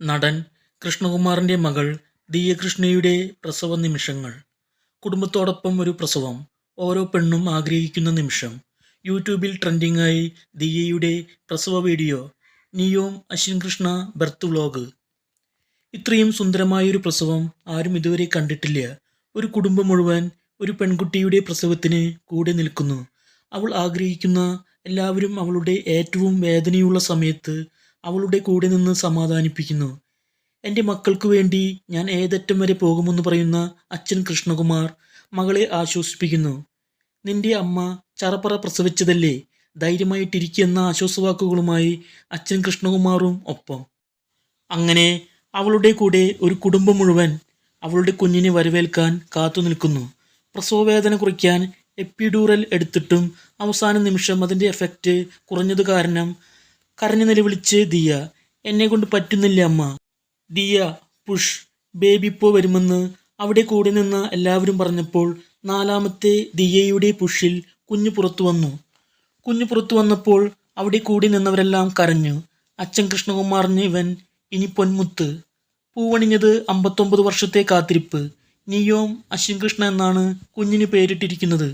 നടൻ കൃഷ്ണകുമാറിന്റെ മകൾ ദിയകൃഷ്ണയുടെ പ്രസവ നിമിഷങ്ങൾ കുടുംബത്തോടൊപ്പം ഒരു പ്രസവം ഓരോ പെണ്ണും ആഗ്രഹിക്കുന്ന നിമിഷം. യൂട്യൂബിൽ ട്രെൻഡിങ്ങായി ദിയയുടെ പ്രസവ video Niyom Ashwin Krishna birth vlog ഇത്രയും സുന്ദരമായൊരു പ്രസവം ആരും ഇതുവരെ കണ്ടിട്ടില്ല. ഒരു കുടുംബം മുഴുവൻ ഒരു പെൺകുട്ടിയുടെ പ്രസവത്തിന് കൂടെ നിൽക്കുന്നു. അവൾ ആഗ്രഹിക്കുന്ന എല്ലാവരും അവളുടെ ഏറ്റവും വേദനയുള്ള സമയത്ത് അവളുടെ കൂടെ നിന്ന് സമാധാനിപ്പിക്കുന്നു. എന്റെ മക്കൾക്കു വേണ്ടി ഞാൻ ഏതറ്റം വരെ പോകുമെന്ന് പറയുന്ന അച്ഛൻ കൃഷ്ണകുമാർ മകളെ ആശ്വസിപ്പിക്കുന്നു. നിന്റെ അമ്മ ചറപ്പറ പ്രസവിച്ചതല്ലേ? ധൈര്യമായിട്ടിരിക്കുന്ന ആശ്വാസവാക്കുകളുമായി അച്ഛൻ കൃഷ്ണകുമാറും ഒപ്പം. അങ്ങനെ അവളുടെ കൂടെ ഒരു കുടുംബം മുഴുവൻ അവളുടെ കുഞ്ഞിനെ വരവേൽക്കാൻ കാത്തു നിൽക്കുന്നു. പ്രസവവേദന കുറയ്ക്കാൻ എപ്പിഡൂറൽ എടുത്തിട്ടും അവസാന നിമിഷം അതിന്റെ എഫക്റ്റ് കുറഞ്ഞത് കാരണം കരഞ്ഞു നിലവിളിച്ച് ദിയ എന്നെ കൊണ്ട് പറ്റുന്നില്ല അമ്മ. ദിയ പുഷ് ബേബി ഇപ്പോൾ വരുമെന്ന് അവിടെ കൂടെ നിന്ന എല്ലാവരും പറഞ്ഞപ്പോൾ നാലാമത്തെ ദിയയുടെ പുഷിൽ കുഞ്ഞു പുറത്തു വന്നു. കുഞ്ഞു പുറത്തു വന്നപ്പോൾ അവിടെ കൂടി നിന്നവരെല്ലാം കരഞ്ഞു. അച്ഛൻ കൃഷ്ണകുമാറിന് ഇവൻ ഇനി പൊന്മുത്ത്. പൂവണിഞ്ഞത് അമ്പത്തൊമ്പത് വർഷത്തെ കാത്തിരിപ്പ്. നിയോം അശ്വിൻ കൃഷ്ണ എന്നാണ് കുഞ്ഞിന് പേരിട്ടിരിക്കുന്നത്.